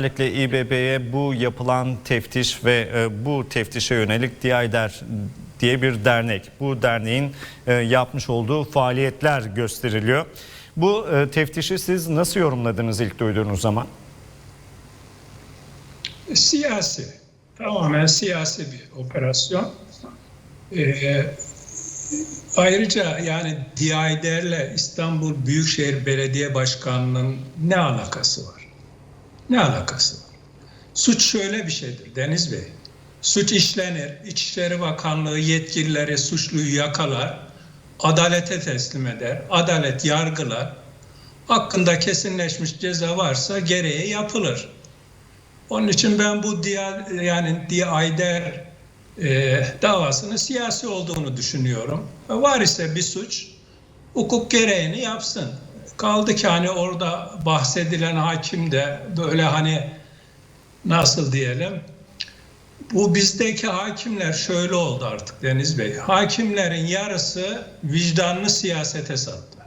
Özellikle İBB'ye bu yapılan teftiş ve e, bu teftişe yönelik DİAYDER diye bir dernek. Bu derneğin e, yapmış olduğu faaliyetler gösteriliyor. Bu e, teftişi siz nasıl yorumladınız ilk duyduğunuz zaman? Siyasi, tamamen siyasi bir operasyon. Ee, ayrıca yani DİAYDER'le İstanbul Büyükşehir Belediye Başkanlığı'nın ne alakası var? Ne alakası var? Suç şöyle bir şeydir Deniz Bey. Suç işlenir, İçişleri Bakanlığı yetkilileri suçluyu yakalar, adalete teslim eder, adalet yargılar, hakkında kesinleşmiş ceza varsa gereği yapılır. Onun için ben bu dia, yani DİAYDER e, davasının siyasi olduğunu düşünüyorum. Var ise bir suç, hukuk gereğini yapsın. Kaldı ki hani orada bahsedilen hakim de böyle hani nasıl diyelim, bu bizdeki hakimler şöyle oldu artık Deniz Bey. Hakimlerin yarısı vicdanlı siyasete sattı.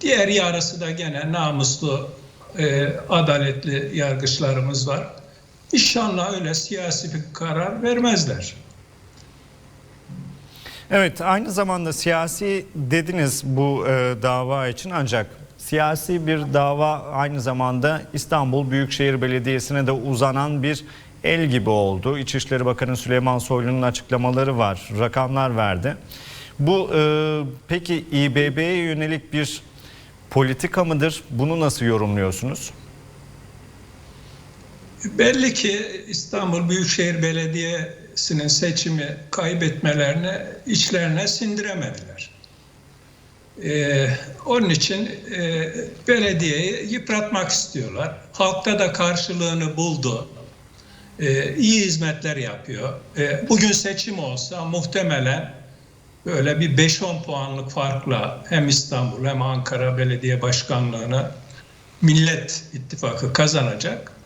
Diğer yarısı da gene namuslu, e, adaletli yargıçlarımız var. İnşallah öyle siyasi bir karar vermezler. Evet aynı zamanda siyasi dediniz bu e, dava için ancak siyasi bir dava aynı zamanda İstanbul Büyükşehir Belediyesi'ne de uzanan bir el gibi oldu. İçişleri Bakanı Süleyman Soylu'nun açıklamaları var, rakamlar verdi. Bu e, peki İBB'ye yönelik bir politika mıdır? Bunu nasıl yorumluyorsunuz? Belli ki İstanbul Büyükşehir Belediyesi'nin seçimi kaybetmelerini içlerine sindiremediler. Ee, onun için e, belediyeyi yıpratmak istiyorlar. Halkta da karşılığını buldu. Ee, iyi hizmetler yapıyor. Ee, bugün seçim olsa muhtemelen böyle bir 5-10 puanlık farkla hem İstanbul hem Ankara Belediye Başkanlığı'nı Millet İttifakı kazanacak.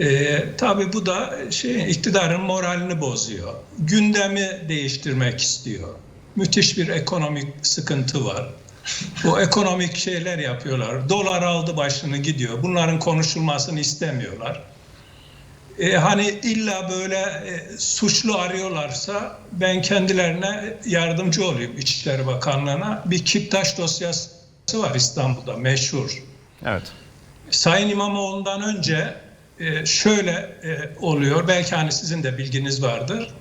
Ee, tabii bu da şey iktidarın moralini bozuyor. Gündemi değiştirmek istiyor. Müthiş bir ekonomik sıkıntı var. Bu ekonomik şeyler yapıyorlar. Dolar aldı başını gidiyor. Bunların konuşulmasını istemiyorlar. Ee, hani illa böyle e, suçlu arıyorlarsa ben kendilerine yardımcı olayım İçişleri Bakanlığı'na. Bir Kiptaş dosyası var İstanbul'da meşhur. Evet. Sayın İmamoğlu'ndan önce e, şöyle e, oluyor. Belki hani sizin de bilginiz vardır.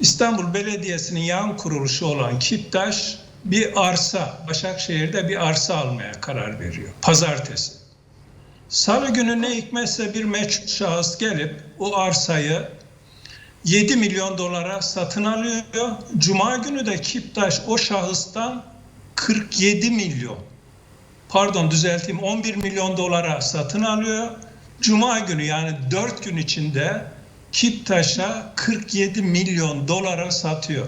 İstanbul Belediyesi'nin yan kuruluşu olan Kiptaş bir arsa, Başakşehir'de bir arsa almaya karar veriyor. Pazartesi. Salı günü ne hikmetse bir meçhul şahıs gelip o arsayı 7 milyon dolara satın alıyor. Cuma günü de Kiptaş o şahıstan 47 milyon pardon düzelteyim 11 milyon dolara satın alıyor. Cuma günü yani 4 gün içinde Kiptaş'a 47 milyon dolara satıyor.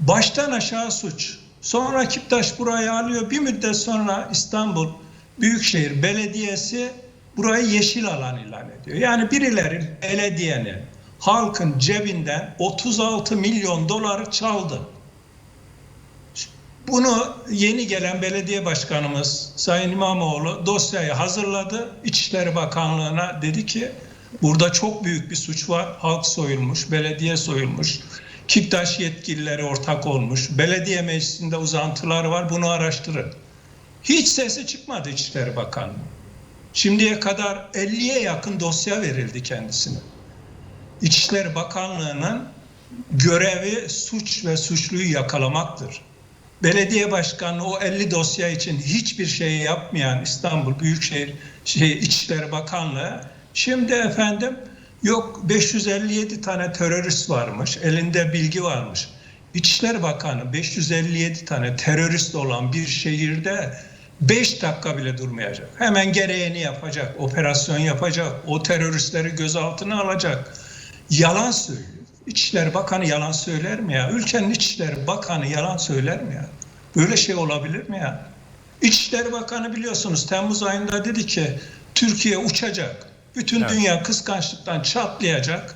Baştan aşağı suç. Sonra Kiptaş burayı alıyor. Bir müddet sonra İstanbul Büyükşehir Belediyesi burayı yeşil alan ilan ediyor. Yani birileri belediyenin halkın cebinden 36 milyon doları çaldı. Bunu yeni gelen belediye başkanımız Sayın İmamoğlu dosyayı hazırladı. İçişleri Bakanlığı'na dedi ki burada çok büyük bir suç var. Halk soyulmuş, belediye soyulmuş. Kiptaş yetkilileri ortak olmuş. Belediye meclisinde uzantılar var. Bunu araştırın. Hiç sesi çıkmadı İçişleri Bakanlığı. Şimdiye kadar 50'ye yakın dosya verildi kendisine. İçişleri Bakanlığı'nın görevi suç ve suçluyu yakalamaktır belediye başkanı o 50 dosya için hiçbir şey yapmayan İstanbul Büyükşehir şey, İçişleri Bakanlığı şimdi efendim yok 557 tane terörist varmış, elinde bilgi varmış. İçişleri Bakanı 557 tane terörist olan bir şehirde 5 dakika bile durmayacak. Hemen gereğini yapacak, operasyon yapacak, o teröristleri gözaltına alacak. Yalan söylüyor. İçişleri Bakanı yalan söyler mi ya? Ülkenin İçişleri Bakanı yalan söyler mi ya? Böyle şey olabilir mi ya? İçişleri Bakanı biliyorsunuz Temmuz ayında dedi ki Türkiye uçacak. Bütün Evet. dünya kıskançlıktan çatlayacak.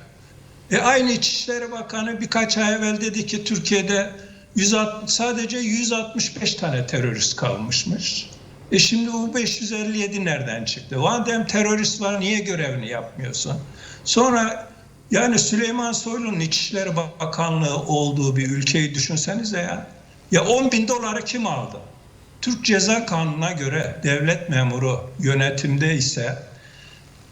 E aynı İçişleri Bakanı birkaç ay evvel dedi ki Türkiye'de 160, sadece 165 tane terörist kalmışmış. E şimdi bu 557 nereden çıktı? Madem terörist var niye görevini yapmıyorsun? Sonra yani Süleyman Soylu'nun İçişleri Bakanlığı olduğu bir ülkeyi düşünsenize ya. Ya 10 bin doları kim aldı? Türk Ceza Kanunu'na göre devlet memuru yönetimde ise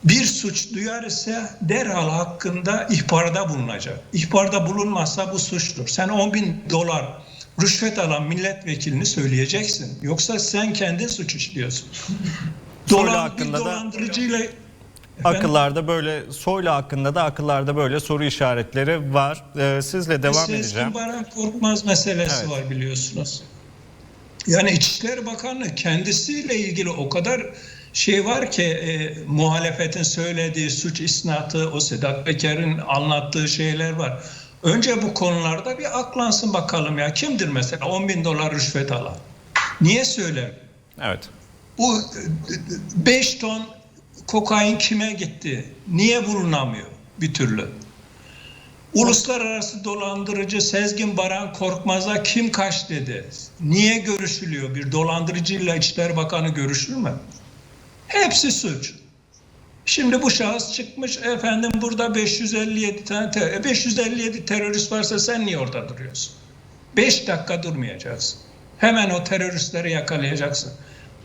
bir suç duyar ise derhal hakkında ihbarda bulunacak. İhbarda bulunmazsa bu suçtur. Sen 10 bin dolar rüşvet alan milletvekilini söyleyeceksin. Yoksa sen kendin suç işliyorsun. Dolan, hakkında bir da- dolandırıcıyla Akıllarda böyle Soylu hakkında da akıllarda böyle soru işaretleri var. Ee, sizle devam Sezgin edeceğim. Baran Korkmaz meselesi Evet. var biliyorsunuz. Yani İçişleri Bakanlığı kendisiyle ilgili o kadar şey var ki e, muhalefetin söylediği suç isnatı, o Sedat Peker'in anlattığı şeyler var. Önce bu konularda bir aklansın bakalım ya. Kimdir mesela 10 bin dolar rüşvet alan? Niye söylemiyor? Evet. Bu 5 ton kokain kime gitti? Niye bulunamıyor bir türlü? Uluslararası dolandırıcı Sezgin Baran Korkmaz'a kim kaç dedi? Niye görüşülüyor? Bir dolandırıcıyla İçişleri Bakanı görüşür mü? Hepsi suç. Şimdi bu şahıs çıkmış efendim burada 557 tane ter- e, 557 terörist varsa sen niye orada duruyorsun? 5 dakika durmayacaksın. Hemen o teröristleri yakalayacaksın.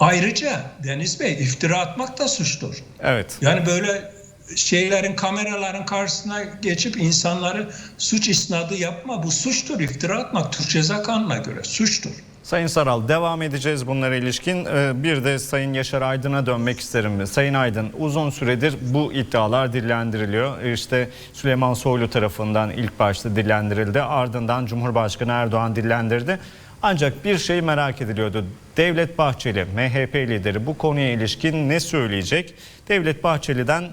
Ayrıca Deniz Bey iftira atmak da suçtur. Evet. Yani böyle şeylerin kameraların karşısına geçip insanları suç isnadı yapma bu suçtur. İftira atmak Türk Ceza Kanunu'na göre suçtur. Sayın Saral devam edeceğiz bunlara ilişkin. Ee, Bir de Sayın Yaşar Aydın'a dönmek isterim. Sayın Aydın uzun süredir bu iddialar dillendiriliyor. İşte Süleyman Soylu tarafından ilk başta dillendirildi. Ardından Cumhurbaşkanı Erdoğan dillendirdi. Ancak bir şey merak ediliyordu. Devlet Bahçeli, MHP lideri bu konuya ilişkin ne söyleyecek? Devlet Bahçeli'den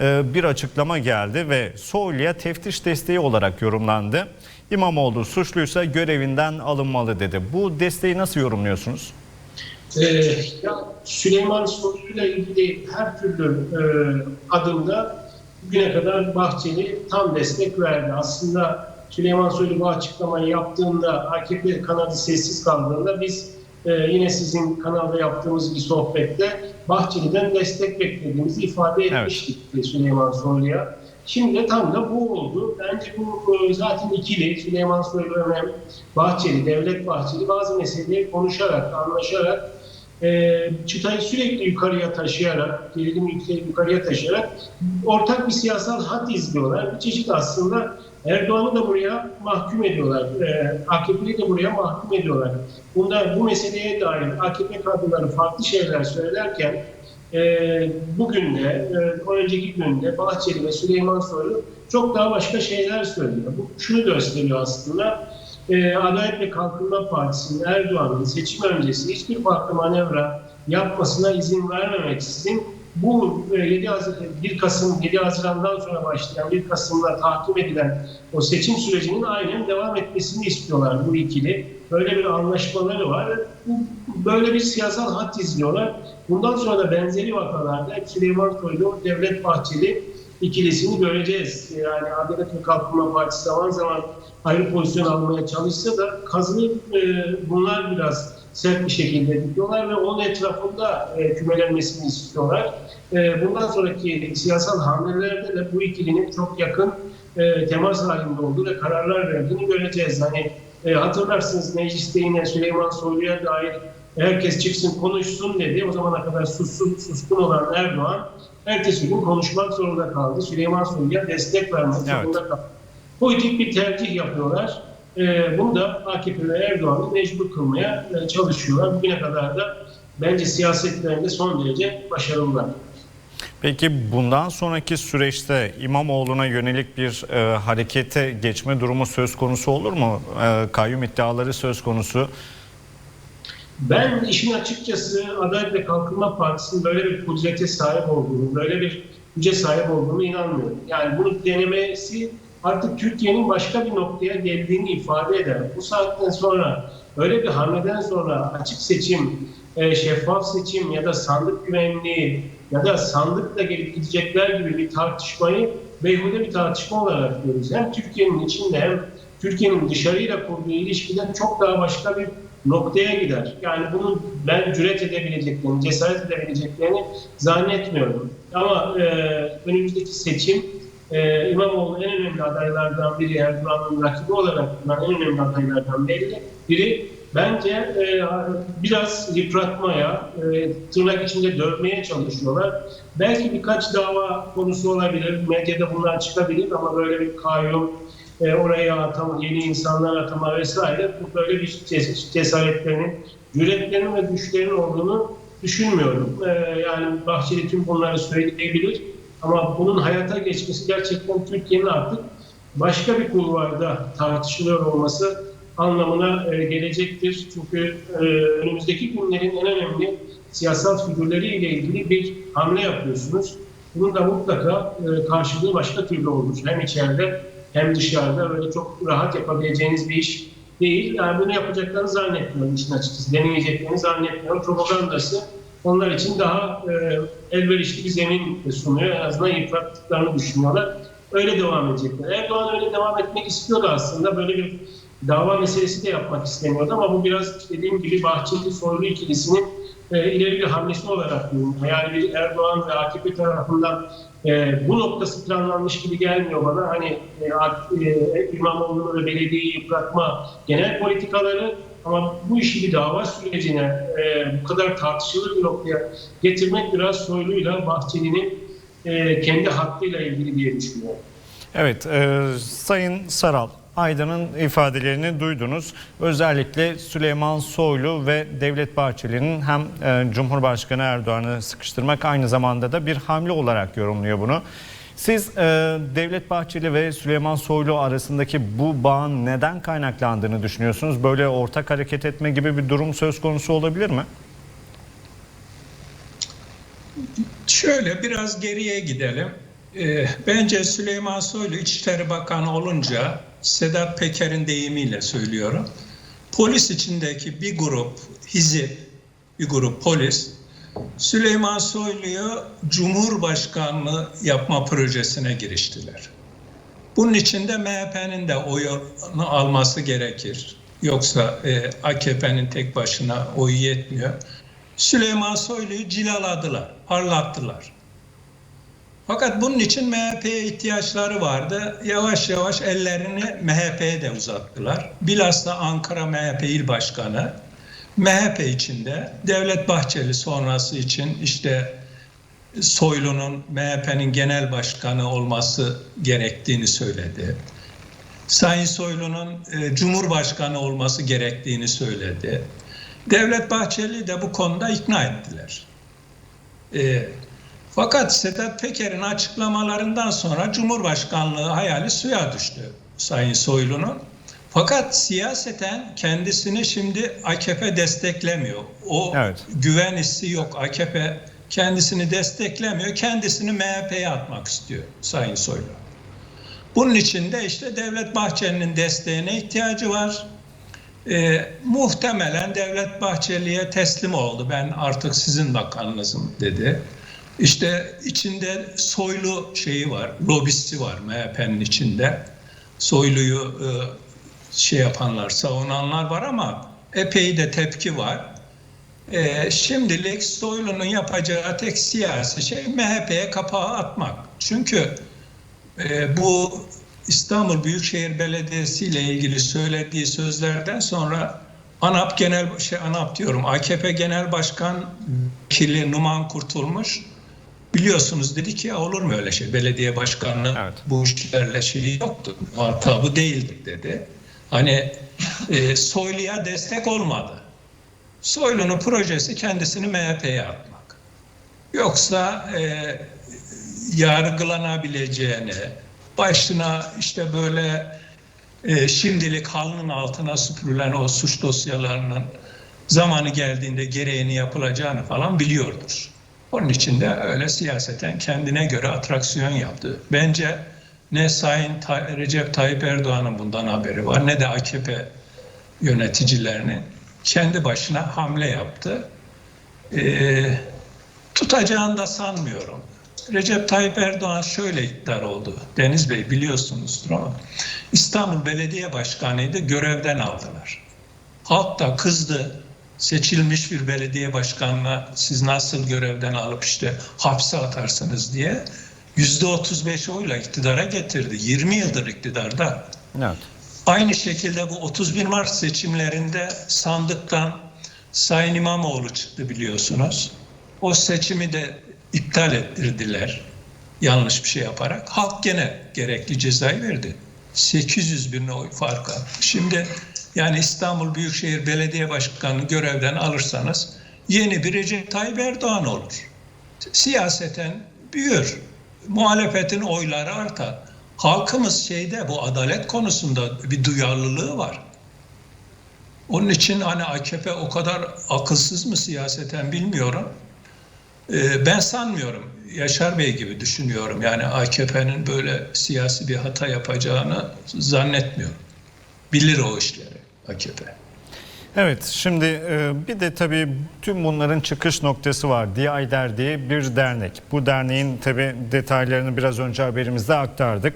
e, bir açıklama geldi ve Soylu'ya teftiş desteği olarak yorumlandı. İmamoğlu suçluysa görevinden alınmalı dedi. Bu desteği nasıl yorumluyorsunuz? Ee, ya Süleyman Soylu'yla ilgili her türlü e, adımda bugüne kadar Bahçeli tam destek verdi. Aslında Süleyman Soylu bu açıklamayı yaptığında, AKP kanadı sessiz kaldığında biz e, yine sizin kanalda yaptığımız bir sohbette Bahçeli'den destek beklediğimizi ifade etmiştik Süleyman Soylu'ya. Şimdi de tam da bu oldu. Bence bu e, zaten ikili Süleyman Soylu ve Bahçeli, Devlet Bahçeli bazı meseleleri konuşarak, anlaşarak e, çıtayı sürekli yukarıya taşıyarak, gerilimi yukarıya taşıyarak ortak bir siyasal hat izliyorlar. Bir çeşit aslında Erdoğan'ı da buraya mahkum ediyorlar. E, AKP'yi de buraya mahkum ediyorlar. Bunda bu meseleye dair AKP kadroları farklı şeyler söylerken e, bugün de, e, önceki günde Bahçeli ve Süleyman Soylu çok daha başka şeyler söylüyor. Bu şunu gösteriyor aslında. E, Adalet ve Kalkınma Partisi'nin Erdoğan'ın seçim öncesi hiçbir farklı manevra yapmasına izin vermemeksizin bu e, 7 Haziran, 1 Kasım 7 Haziran'dan sonra başlayan 1 Kasım'da tahkim edilen o seçim sürecinin aynen devam etmesini istiyorlar bu ikili. Böyle bir anlaşmaları var. Böyle bir siyasal hat izliyorlar. Bundan sonra da benzeri vakalarda Süleyman Soylu, Devlet Bahçeli ikilisini göreceğiz. Yani Adalet ve Kalkınma Partisi zaman zaman ayrı pozisyon almaya çalışsa da kazını e, bunlar biraz sert bir şekilde dikiyorlar ve onun etrafında e, kümelenmesini istiyorlar. E, bundan sonraki siyasal hamlelerde de bu ikilinin çok yakın e, temas halinde olduğu ve kararlar verdiğini göreceğiz. Hani e, hatırlarsınız mecliste yine Süleyman Soylu'ya dair herkes çıksın konuşsun dedi. O zamana kadar sussun, suskun olan Erdoğan ertesi gün konuşmak zorunda kaldı. Süleyman Soylu'ya destek vermek Evet. zorunda kaldı. Politik bir tercih yapıyorlar. Ee, bunu da AKP ve Erdoğan'ı mecbur kılmaya e, çalışıyorlar. Bugüne kadar da bence siyasetlerinde son derece başarılılar. Peki bundan sonraki süreçte İmamoğlu'na yönelik bir e, harekete geçme durumu söz konusu olur mu? E, kayyum iddiaları söz konusu. Ben işin açıkçası Adalet ve Kalkınma Partisi'nin böyle bir kudrete sahip olduğunu, böyle bir güce sahip olduğunu inanmıyorum. Yani bunu denemesi artık Türkiye'nin başka bir noktaya geldiğini ifade eder. Bu saatten sonra öyle bir hamleden sonra açık seçim, e, şeffaf seçim ya da sandık güvenliği ya da sandıkla gelip gidecekler gibi bir tartışmayı beyhude bir tartışma olarak görüyoruz. Hem Türkiye'nin içinde hem Türkiye'nin dışarıyla kurduğu ilişkiden çok daha başka bir noktaya gider. Yani bunun ben cüret edebileceklerini, cesaret edebileceklerini zannetmiyorum. Ama e, önümüzdeki seçim e, İmamoğlu en önemli adaylardan biri, Erdoğan'ın rakibi olarak en önemli adaylardan biri. biri bence e, biraz yıpratmaya, e, tırnak içinde dövmeye çalışıyorlar. Belki birkaç dava konusu olabilir, medyada bunlar çıkabilir ama böyle bir kayyum, e, oraya atama, yeni insanlar atama vesaire bu böyle bir ces- cesaretlerinin, yüreklerinin ve güçlerinin olduğunu düşünmüyorum. E, yani Bahçeli tüm bunları söyleyebilir ama bunun hayata geçmesi gerçekten Türkiye'nin artık başka bir kulvarda tartışılıyor olması anlamına e, gelecektir. Çünkü e, önümüzdeki günlerin en önemli siyasal figürleriyle ilgili bir hamle yapıyorsunuz. Bunun da mutlaka e, karşılığı başka türlü olur. Hem içeride hem dışarıda böyle çok rahat yapabileceğiniz bir iş değil. Yani bunu yapacaklarını zannetmiyorum işin açıkçası. Deneyeceklerini zannetmiyorum. Propagandası onlar için daha e, elverişli bir zemin sunuyor. En azından yıprattıklarını düşünüyorlar. Öyle devam edecekler. Erdoğan öyle devam etmek istiyordu aslında. Böyle bir dava meselesi de yapmak istemiyordu ama bu biraz dediğim gibi Bahçeli Soylu ikilisinin e, ileri bir hamlesi olarak görünüyor. Yani bir Erdoğan ve AKP tarafından e, bu noktası planlanmış gibi gelmiyor bana. Hani e, e, İmamoğlu'nu ve belediyeyi yıpratma genel politikaları ama bu işi bir dava sürecine e, bu kadar tartışılır bir noktaya getirmek biraz Soylu'yla Bahçeli'nin e, kendi hakkıyla ilgili diye düşünüyorum. Evet, e, Sayın Saral, Aydın'ın ifadelerini duydunuz. Özellikle Süleyman Soylu ve Devlet Bahçeli'nin hem e, Cumhurbaşkanı Erdoğan'ı sıkıştırmak aynı zamanda da bir hamle olarak yorumluyor bunu. Siz e, Devlet Bahçeli ve Süleyman Soylu arasındaki bu bağın neden kaynaklandığını düşünüyorsunuz? Böyle ortak hareket etme gibi bir durum söz konusu olabilir mi? Şöyle biraz geriye gidelim. Ee, bence Süleyman Soylu İçişleri Bakanı olunca Sedat Peker'in deyimiyle söylüyorum. Polis içindeki bir grup hizip, bir grup polis Süleyman Soylu'yu Cumhurbaşkanlığı yapma projesine giriştiler. Bunun için de MHP'nin de oyunu alması gerekir. Yoksa e, AKP'nin tek başına oyu yetmiyor. Süleyman Soylu'yu cilaladılar, parlattılar. Fakat bunun için MHP'ye ihtiyaçları vardı. Yavaş yavaş ellerini MHP'ye de uzattılar. Bilhassa Ankara MHP İl Başkanı MHP içinde Devlet Bahçeli sonrası için işte Soylu'nun MHP'nin genel başkanı olması gerektiğini söyledi. Sayın Soylu'nun e, Cumhurbaşkanı olması gerektiğini söyledi. Devlet Bahçeli de bu konuda ikna ettiler. E, fakat Sedat Peker'in açıklamalarından sonra Cumhurbaşkanlığı hayali suya düştü Sayın Soylu'nun. Fakat siyaseten kendisini şimdi AKP desteklemiyor. O Evet. güven hissi yok. AKP kendisini desteklemiyor. Kendisini MHP'ye atmak istiyor Sayın Soylu. Bunun için de işte Devlet Bahçeli'nin desteğine ihtiyacı var. Ee, muhtemelen Devlet Bahçeli'ye teslim oldu. Ben artık sizin bakanınızım dedi. İşte içinde Soylu şeyi var, lobisti var MHP'nin içinde. Soylu'yu e, şey yapanlar, savunanlar var ama epey de tepki var. E, şimdilik Soylu'nun yapacağı tek siyasi şey MHP'ye kapağı atmak. Çünkü e, bu İstanbul Büyükşehir Belediyesi ile ilgili söylediği sözlerden sonra ANAP Genel şey ANAP diyorum AKP Genel Başkan Vekili Numan Kurtulmuş biliyorsunuz dedi ki ya olur mu öyle şey belediye başkanlığı Evet. bu işlerle şeyi yoktu muhatabı değildik dedi. Hani e, Soylu'ya destek olmadı. Soylu'nun projesi kendisini MHP'ye atmak. Yoksa e, yargılanabileceğini, başına işte böyle e, şimdilik halının altına süpürülen o suç dosyalarının zamanı geldiğinde gereğini yapılacağını falan biliyordur. Onun için de öyle siyaseten kendine göre atraksiyon yaptı. Bence ne Sayın Tay- Recep Tayyip Erdoğan'ın bundan haberi var ne de AKP yöneticilerinin kendi başına hamle yaptı. Ee, tutacağını da sanmıyorum. Recep Tayyip Erdoğan şöyle iktidar oldu. Deniz Bey biliyorsunuzdur ama İstanbul Belediye Başkanı'ydı görevden aldılar. Halk da kızdı. Seçilmiş bir belediye başkanına siz nasıl görevden alıp işte hapse atarsınız diye 35 oyla iktidara getirdi. 20 yıldır iktidarda. Evet. Aynı şekilde bu 31 Mart seçimlerinde sandıktan Sayın İmamoğlu çıktı biliyorsunuz. O seçimi de iptal ettirdiler. Yanlış bir şey yaparak. Halk gene gerekli cezayı verdi. 800 bin oy farka. Şimdi yani İstanbul Büyükşehir Belediye Başkanı görevden alırsanız yeni bir Recep Tayyip Erdoğan olur. Siyaseten büyür. Muhalefetin oyları artar. Halkımız şeyde bu adalet konusunda bir duyarlılığı var. Onun için hani AKP o kadar akılsız mı siyaseten bilmiyorum. Ee, ben sanmıyorum. Yaşar Bey gibi düşünüyorum. Yani AKP'nin böyle siyasi bir hata yapacağını zannetmiyorum. Bilir o işleri AKP. Evet şimdi e, bir de tabii tüm bunların çıkış noktası var. DİAYDER diye bir dernek. Bu derneğin tabii detaylarını biraz önce haberimizde aktardık.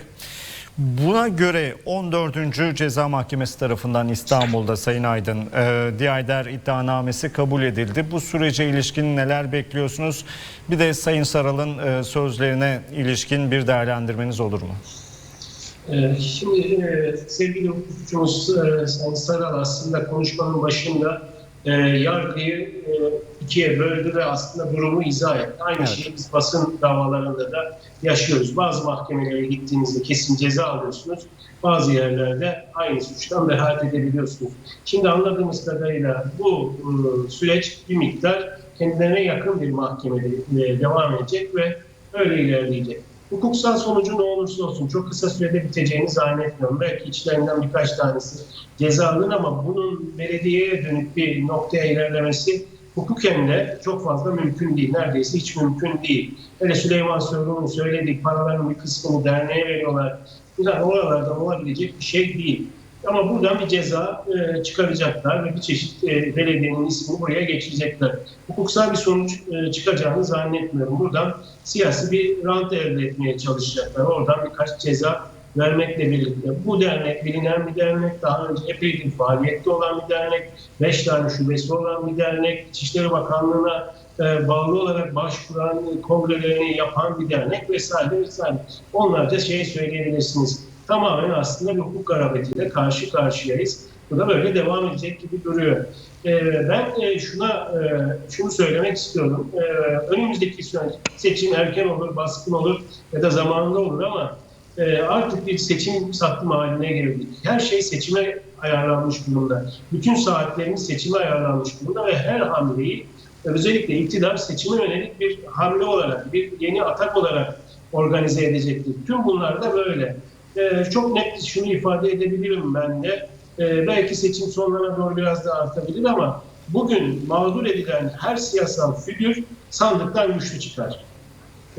Buna göre 14. Ceza Mahkemesi tarafından İstanbul'da Sayın Aydın e, DİAYDER iddianamesi kabul edildi. Bu sürece ilişkin neler bekliyorsunuz? Bir de Sayın Saral'ın e, sözlerine ilişkin bir değerlendirmeniz olur mu? Ee, Şimdi e, sevgili hukukçumuz e, Sayın Saral aslında konuşmanın başında e, yargıyı ikiye böldü ve aslında durumu izah etti. Aynı Evet. şeyi biz basın davalarında da yaşıyoruz. Bazı mahkemelere gittiğinizde kesin ceza alıyorsunuz. Bazı yerlerde aynı suçtan beraat edebiliyorsunuz. Şimdi anladığımız kadarıyla bu süreç bir miktar kendilerine yakın bir mahkemede devam edecek ve öyle ilerleyecek. Hukuksal sonucu ne olursa olsun çok kısa sürede biteceğini zannetmiyorum. Belki içlerinden birkaç tanesi ceza ama bunun belediyeye dönük bir noktaya ilerlemesi hukuken de çok fazla mümkün değil. Neredeyse hiç mümkün değil. Öyle Süleyman Soylu'nun söylediği paraların bir kısmını derneğe veriyorlar. Yani oralardan olabilecek bir şey değil. Ama buradan bir ceza e, çıkaracaklar ve bir çeşit e, belediyenin ismini buraya geçirecekler. Hukuksal bir sonuç e, çıkacağını zannetmiyorum. Buradan siyasi bir rant elde etmeye çalışacaklar. Oradan birkaç ceza vermekle birlikte. Bu dernek bilinen bir dernek. Daha önce epeydir faaliyette olan bir dernek. Beş tane şubesi olan bir dernek. İçişleri Bakanlığı'na e, bağlı olarak başvuran, e, kongrelerini yapan bir dernek vesaire vesaire. Onlarca şey söyleyebilirsiniz. Tamamen aslında bir hukuk garabetiyle karşı karşıyayız. Bu da böyle devam edecek gibi duruyor. Ee, ben e, şuna e, şunu söylemek istiyorum. Ee, önümüzdeki seçim erken olur, baskın olur ya da zamanında olur ama e, artık bir seçim sattım haline girildik. Her şey seçime ayarlanmış durumda. Bütün saatlerimiz seçime ayarlanmış durumda ve her hamleyi özellikle iktidar seçime yönelik bir hamle olarak, bir yeni atak olarak organize edecektir. Tüm bunlar da böyle. Ee, çok net şunu ifade edebilirim ben de. Ee, belki seçim sonlarına doğru biraz daha artabilir ama bugün mağdur edilen her siyasal figür sandıktan güçlü çıkar.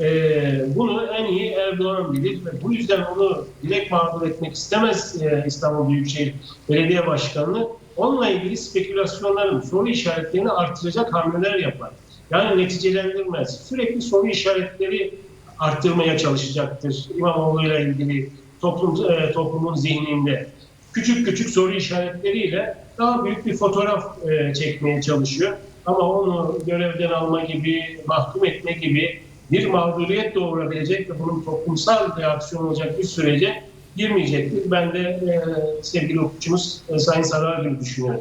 Ee, bunu en iyi Erdoğan bilir ve bu yüzden onu direkt mağdur etmek istemez e, İstanbul Büyükşehir Belediye Başkanı. Onunla ilgili spekülasyonların, soru işaretlerini artıracak hamleler yapar. Yani neticelendirmez. Sürekli soru işaretleri arttırmaya çalışacaktır İmamoğlu'yla ilgili toplum, e, toplumun zihninde. Küçük küçük soru işaretleriyle daha büyük bir fotoğraf e, çekmeye çalışıyor. Ama onu görevden alma gibi, mahkum etme gibi bir mağduriyet doğurabilecek ve bunun toplumsal reaksiyon olacak bir sürece girmeyecektir. Ben de e, sevgili hukukçumuz e, Sayın gibi düşünüyorum.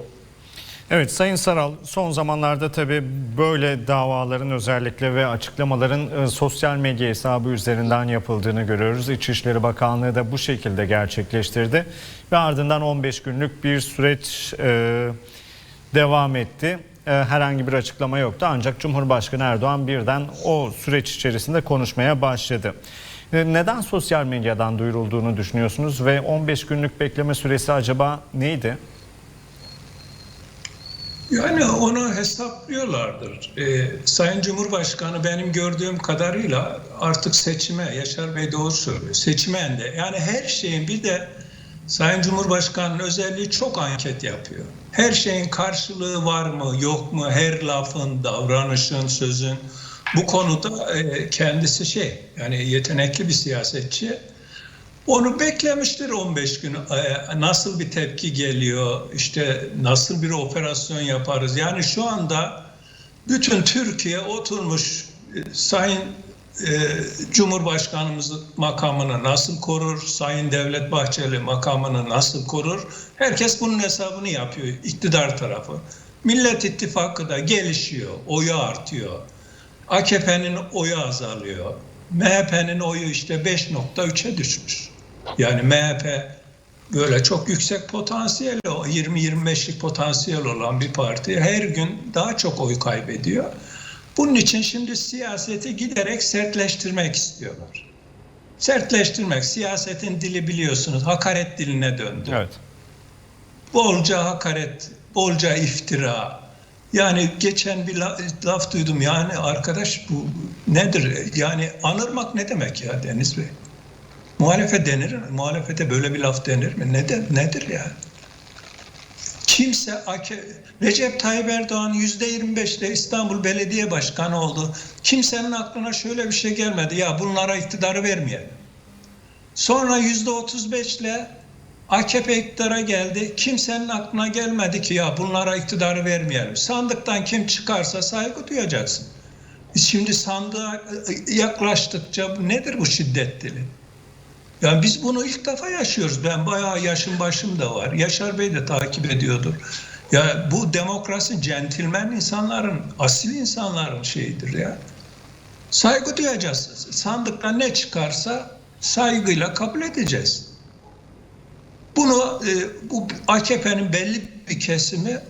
Evet Sayın Saral son zamanlarda tabii böyle davaların özellikle ve açıklamaların e, sosyal medya hesabı üzerinden yapıldığını görüyoruz. İçişleri Bakanlığı da bu şekilde gerçekleştirdi ve ardından 15 günlük bir süreç e, devam etti. E, herhangi bir açıklama yoktu ancak Cumhurbaşkanı Erdoğan birden o süreç içerisinde konuşmaya başladı. E, Neden sosyal medyadan duyurulduğunu düşünüyorsunuz ve 15 günlük bekleme süresi acaba neydi? Yani onu hesaplıyorlardır. Ee, Sayın Cumhurbaşkanı benim gördüğüm kadarıyla artık seçime, Yaşar Bey doğru söylüyor, seçime ende. Yani her şeyin bir de Sayın Cumhurbaşkanı'nın özelliği çok anket yapıyor. Her şeyin karşılığı var mı, yok mu, her lafın, davranışın, sözün. Bu konuda e, kendisi şey, yani yetenekli bir siyasetçi. Onu beklemiştir 15 gün. Ee, Nasıl bir tepki geliyor? İşte nasıl bir operasyon yaparız? Yani şu anda bütün Türkiye oturmuş e, Sayın e, Cumhurbaşkanımız makamını nasıl korur? Sayın Devlet Bahçeli makamını nasıl korur? Herkes bunun hesabını yapıyor iktidar tarafı. Millet İttifakı da gelişiyor, oyu artıyor. AKP'nin oyu azalıyor. MHP'nin oyu işte 5.3'e düşmüş. Yani MHP böyle çok yüksek potansiyeli, o 20-25'lik potansiyel olan bir parti her gün daha çok oy kaybediyor. Bunun için şimdi siyaseti giderek sertleştirmek istiyorlar. Sertleştirmek, siyasetin dili biliyorsunuz hakaret diline döndü Evet. bolca hakaret, bolca iftira. Yani geçen bir la- laf duydum yani arkadaş bu nedir? Yani anırmak ne demek ya Deniz Bey? Muhalefet denir? Muhalefete böyle bir laf denir mi? Ne de, nedir ya? Kimse Recep Tayyip Erdoğan yüzde 25'le İstanbul Belediye Başkanı oldu. Kimsenin aklına şöyle bir şey gelmedi. Ya bunlara iktidarı vermeyelim. Sonra yüzde 35'le AKP iktidara geldi. Kimsenin aklına gelmedi ki ya bunlara iktidarı vermeyelim. Sandıktan kim çıkarsa saygı duyacaksın. Şimdi sandığa yaklaştıkça nedir bu şiddet dili? Yani biz bunu ilk defa yaşıyoruz. Ben bayağı yaşım başım da var. Yaşar Bey de takip ediyordur. Ya bu demokrasi centilmen insanların, asil insanların şeyidir ya. Saygı duyacağız. Sandıktan ne çıkarsa saygıyla kabul edeceğiz. Bunu e, bu AKP'nin belli bir kesimi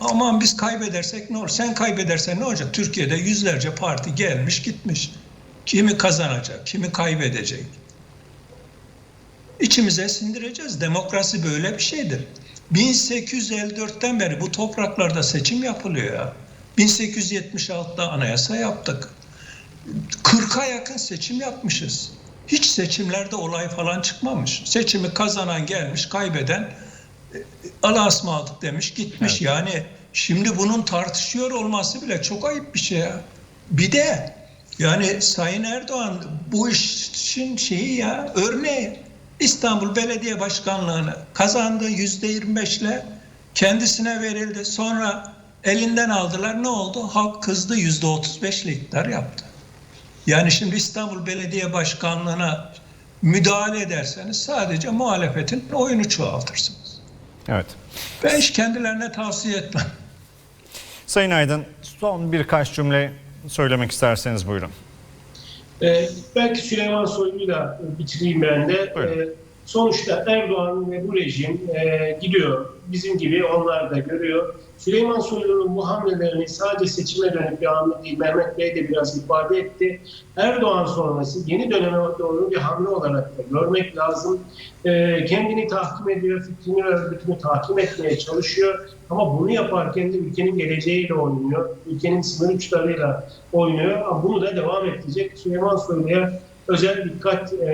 aman biz kaybedersek ne olur? Sen kaybedersen ne olacak? Türkiye'de yüzlerce parti gelmiş gitmiş. Kimi kazanacak, kimi kaybedecek. İçimize sindireceğiz. Demokrasi böyle bir şeydir. 1854'ten beri bu topraklarda seçim yapılıyor ya. 1876'da anayasa yaptık. 40'a yakın seçim yapmışız. Hiç seçimlerde olay falan çıkmamış. Seçimi kazanan gelmiş, kaybeden e, Allah'a ısmarladık demiş, gitmiş. Evet. Yani şimdi bunun tartışıyor olması bile çok ayıp bir şey ya. Bir de yani Sayın Erdoğan bu işin şeyi ya örneği İstanbul Belediye Başkanlığı'nı kazandı yüzde 25'le kendisine verildi. Sonra elinden aldılar. Ne oldu? Halk kızdı yüzde 35'le iktidar yaptı. Yani şimdi İstanbul Belediye Başkanlığı'na müdahale ederseniz sadece muhalefetin oyunu çoğaltırsınız. Evet. Ben hiç kendilerine tavsiye etmem. Sayın Aydın son birkaç cümle söylemek isterseniz buyurun. Ee, belki Süleyman Soylu'yla bitireyim ben de. Buyurun. Ee, sonuçta Erdoğan ve bu rejim e, gidiyor. Bizim gibi onlar da görüyor. Süleyman Soylu'nun bu hamlelerini sadece seçime dönük bir hamle değil. Mehmet Bey de biraz ifade etti. Erdoğan sonrası yeni döneme doğru bir hamle olarak da görmek lazım. Ee, kendini tahkim ediyor, fikrini örgütünü tahkim etmeye çalışıyor. Ama bunu yaparken de ülkenin geleceğiyle oynuyor. Ülkenin sınır uçlarıyla oynuyor. Ama bunu da devam edecek. Süleyman Soylu'ya özel dikkat e,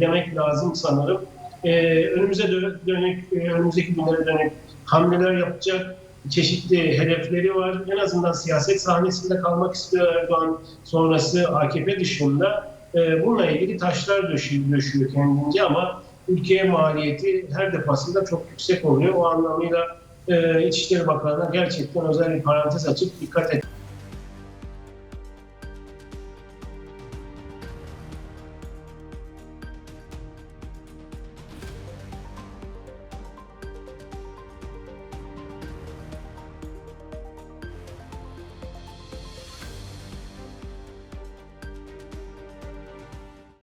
demek lazım sanırım. E, önümüze dö- dönük, e, önümüzdeki günlere dönük hamleler yapacak çeşitli hedefleri var. En azından siyaset sahnesinde kalmak istiyor Erdoğan sonrası AKP dışında. E, bununla ilgili taşlar döşüyor, döşüyor kendince ama ülkeye maliyeti her defasında çok yüksek oluyor. O anlamıyla e, İçişleri Bakanı'na gerçekten özel bir parantez açıp dikkat et.